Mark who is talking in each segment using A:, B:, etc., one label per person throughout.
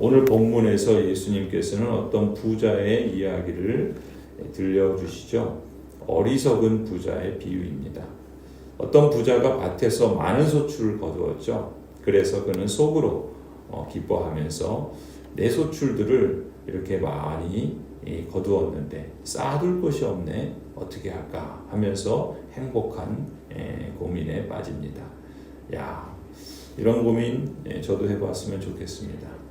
A: 오늘 본문에서 예수님께서는 어떤 부자의 이야기를 들려주시죠. 어리석은 부자의 비유입니다. 어떤 부자가 밭에서 많은 소출을 거두었죠. 그래서 그는 속으로 어, 기뻐하면서 내 소출들을 이렇게 많이 거두었는데 쌓아둘 곳이 없네 어떻게 할까 하면서 행복한 고민에 빠집니다. 야 이런 고민 저도 해봤으면 좋겠습니다.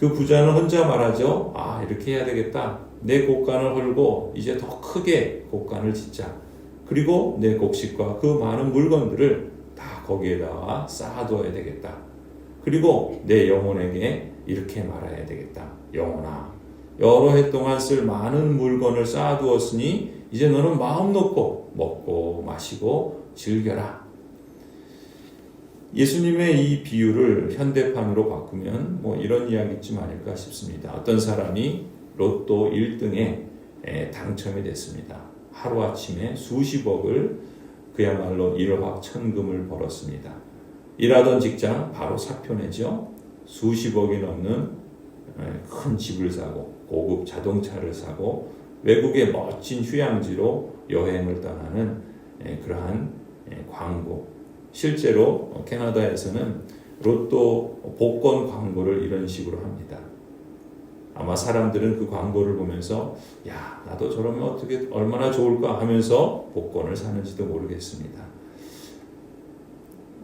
A: 그 부자는 혼자 말하죠. 아 이렇게 해야 되겠다. 내 곡간을 헐고 이제 더 크게 곡간을 짓자. 그리고 내 곡식과 그 많은 물건들을 다 거기에다가 쌓아두어야 되겠다. 그리고 내 영혼에게 이렇게 말해야 되겠다. 영혼아, 여러 해 동안 쓸 많은 물건을 쌓아두었으니 이제 너는 마음 놓고 먹고 마시고 즐겨라. 예수님의 이 비유를 현대판으로 바꾸면 뭐 이런 이야기쯤 아닐까 싶습니다. 어떤 사람이 로또 1등에 당첨이 됐습니다. 하루아침에 수십억을 그야말로 일확 천금을 벌었습니다. 일하던 직장 바로 사표 내죠. 수십억이 넘는 큰 집을 사고 고급 자동차를 사고 외국의 멋진 휴양지로 여행을 떠나는 그러한 광고. 실제로 캐나다에서는 로또 복권 광고를 이런 식으로 합니다. 아마 사람들은 그 광고를 보면서 야 나도 저러면 어떻게 얼마나 좋을까 하면서 복권을 사는지도 모르겠습니다.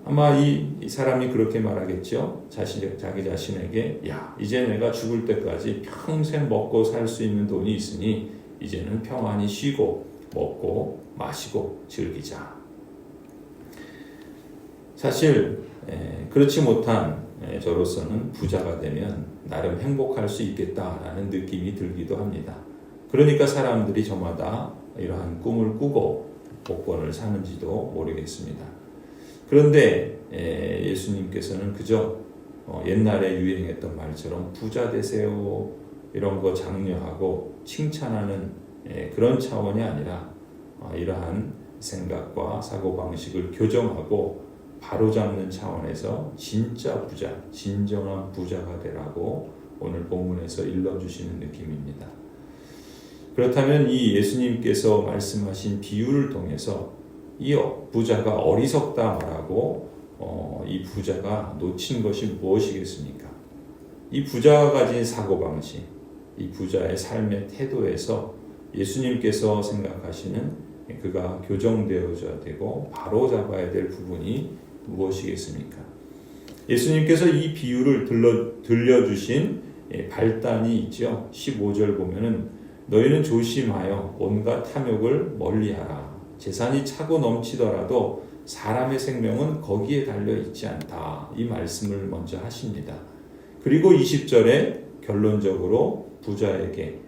A: 아마 이, 이 사람이 그렇게 말하겠죠. 자신 자기 자신에게 야 이제 내가 죽을 때까지 평생 먹고 살 수 있는 돈이 있으니 이제는 평안히 쉬고 먹고 마시고 즐기자. 사실 에, 그렇지 못한 에, 저로서는 부자가 되면 나름 행복할 수 있겠다라는 느낌이 들기도 합니다. 그러니까 사람들이 저마다 이러한 꿈을 꾸고 복권을 사는지도 모르겠습니다. 그런데 예수님께서는 그저 어, 옛날에 유행했던 말처럼 부자 되세요 이런 거 장려하고 칭찬하는 그런 차원이 아니라 어, 이러한 생각과 사고 방식을 교정하고 바로잡는 차원에서 진짜 부자, 진정한 부자가 되라고 오늘 본문에서 일러주시는 느낌입니다. 그렇다면 이 예수님께서 말씀하신 비유를 통해서 이 부자가 어리석다 말하고 어, 이 부자가 놓친 것이 무엇이겠습니까? 이 부자가 가진 사고 방식, 이 부자의 삶의 태도에서 예수님께서 생각하시는 그가 교정되어져야 되고 바로 잡아야 될 부분이 무엇이겠습니까? 예수님께서 이 비유를 들려, 들려주신 발단이 있죠. 15절 보면은 너희는 조심하여 온갖 탐욕을 멀리하라. 재산이 차고 넘치더라도 사람의 생명은 거기에 달려 있지 않다. 이 말씀을 먼저 하십니다. 그리고 20절에 결론적으로 부자에게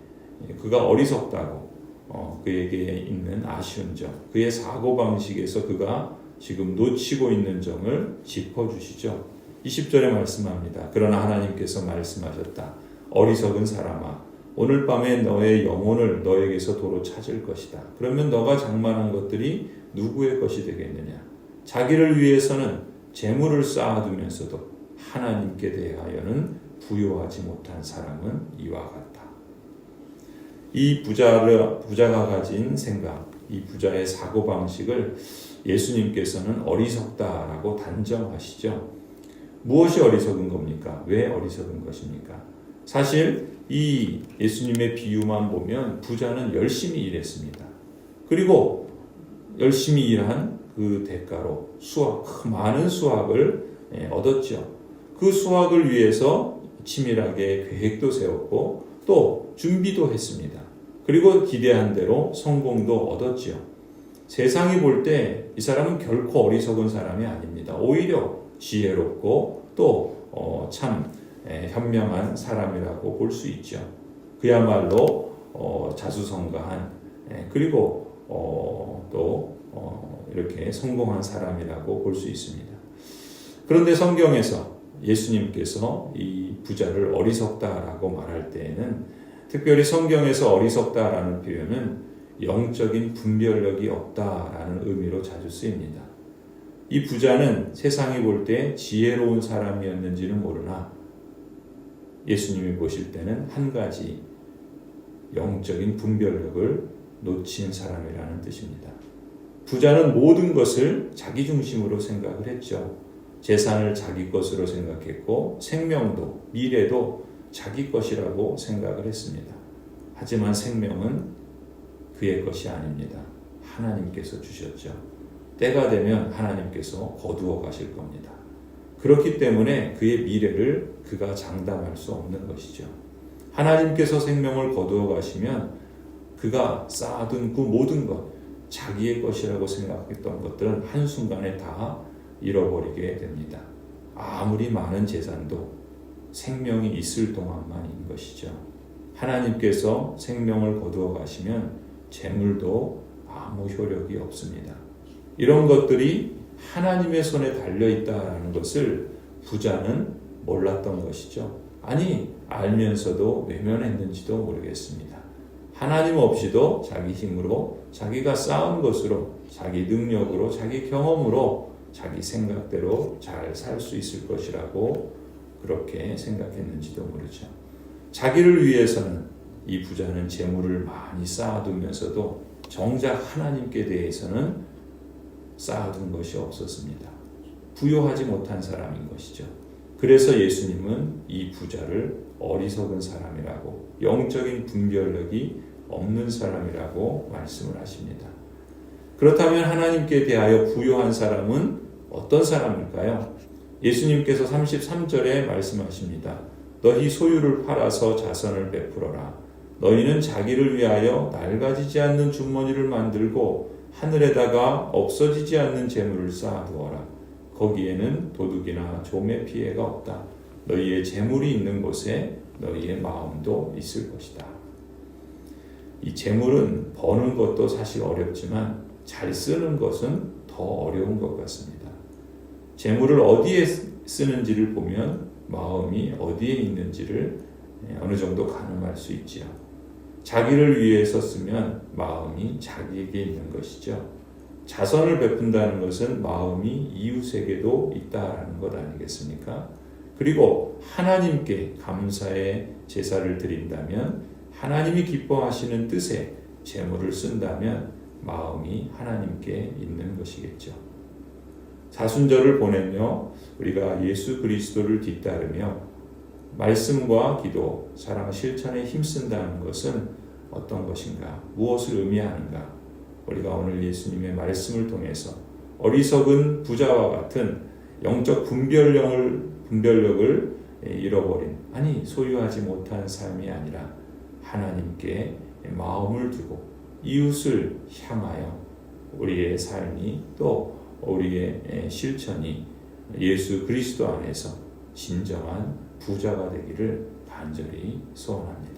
A: 그가 어리석다고 어, 그에게 있는 아쉬운 점, 그의 사고 방식에서 그가 지금 놓치고 있는 점을 짚어주시죠. 20절에 말씀합니다. 그러나 하나님께서 말씀하셨다. 어리석은 사람아, 오늘 밤에 너의 영혼을 너에게서 도로 찾을 것이다. 그러면 너가 장만한 것들이 누구의 것이 되겠느냐? 자기를 위해서는 재물을 쌓아두면서도 하나님께 대하여는 부요하지 못한 사람은 이와 같다. 이 부자를, 부자가 가진 생각, 이 부자의 사고방식을 예수님께서는 어리석다라고 단정하시죠. 무엇이 어리석은 겁니까? 왜 어리석은 것입니까? 사실 이 예수님의 비유만 보면 부자는 열심히 일했습니다. 그리고 열심히 일한 그 대가로 수확, 많은 수확을 예, 얻었죠. 그 수확을 위해서 치밀하게 계획도 세웠고 또 준비도 했습니다. 그리고 기대한 대로 성공도 얻었지요. 세상이 볼 때 이 사람은 결코 어리석은 사람이 아닙니다. 오히려 지혜롭고 또참 어, 현명한 사람이라고 볼 수 있죠. 그야말로 어, 자수성가한 그리고 어, 또 이렇게 성공한 사람이라고 볼 수 있습니다. 그런데 성경에서 예수님께서 이 부자를 어리석다라고 말할 때에는 특별히 성경에서 어리석다라는 표현은 영적인 분별력이 없다라는 의미로 자주 쓰입니다. 이 부자는 세상이 볼 때 지혜로운 사람이었는지는 모르나 예수님이 보실 때는 한 가지 영적인 분별력을 놓친 사람이라는 뜻입니다. 부자는 모든 것을 자기 중심으로 생각을 했죠. 재산을 자기 것으로 생각했고 생명도 미래도 자기 것이라고 생각을 했습니다. 하지만 생명은 그의 것이 아닙니다. 하나님께서 주셨죠. 때가 되면 하나님께서 거두어 가실 겁니다. 그렇기 때문에 그의 미래를 그가 장담할 수 없는 것이죠. 하나님께서 생명을 거두어 가시면 그가 쌓아둔 그 모든 것, 자기의 것이라고 생각했던 것들은 한순간에 다 잃어버리게 됩니다. 아무리 많은 재산도 생명이 있을 동안만 인 것이죠. 하나님께서 생명을 거두어 가시면 재물도 아무 효력이 없습니다. 이런 것들이 하나님의 손에 달려 있다라는 것을 부자는 몰랐던 것이죠. 아니, 알면서도 외면했는지도 모르겠습니다. 하나님 없이도 자기 힘으로 자기가 쌓은 것으로 자기 능력으로 자기 경험으로 자기 생각대로 잘 살 수 있을 것이라고 그렇게 생각했는지도 모르죠. 자기를 위해서는 이 부자는 재물을 많이 쌓아두면서도 정작 하나님께 대해서는 쌓아둔 것이 없었습니다. 부요하지 못한 사람인 것이죠. 그래서 예수님은 이 부자를 어리석은 사람이라고 영적인 분별력이 없는 사람이라고 말씀을 하십니다. 그렇다면 하나님께 대하여 부요한 사람은 어떤 사람일까요? 예수님께서 33절에 말씀하십니다. 너희 소유를 팔아서 자선을 베풀어라. 너희는 자기를 위하여 낡아지지 않는 주머니를 만들고 하늘에다가 없어지지 않는 재물을 쌓아두어라. 거기에는 도둑이나 좀의 피해가 없다. 너희의 재물이 있는 곳에 너희의 마음도 있을 것이다. 이 재물은 버는 것도 사실 어렵지만 잘 쓰는 것은 더 어려운 것 같습니다. 재물을 어디에 쓰는지를 보면 마음이 어디에 있는지를 어느 정도 가늠할 수 있지요. 자기를 위해서 쓰면 마음이 자기에게 있는 것이죠. 자선을 베푼다는 것은 마음이 이웃에게도 있다는 것 아니겠습니까? 그리고 하나님께 감사의 제사를 드린다면 하나님이 기뻐하시는 뜻에 재물을 쓴다면 마음이 하나님께 있는 것이겠죠. 사순절을 보내며 우리가 예수 그리스도를 뒤따르며 말씀과 기도, 사랑 실천에 힘쓴다는 것은 어떤 것인가? 무엇을 의미하는가? 우리가 오늘 예수님의 말씀을 통해서 어리석은 부자와 같은 영적 분별력을 분별력을 잃어버린 아니 소유하지 못한 삶이 아니라 하나님께 마음을 두고 이웃을 향하여 우리의 삶이 또 우리의 실천이 예수 그리스도 안에서 진정한 부자가 되기를 간절히 소원합니다.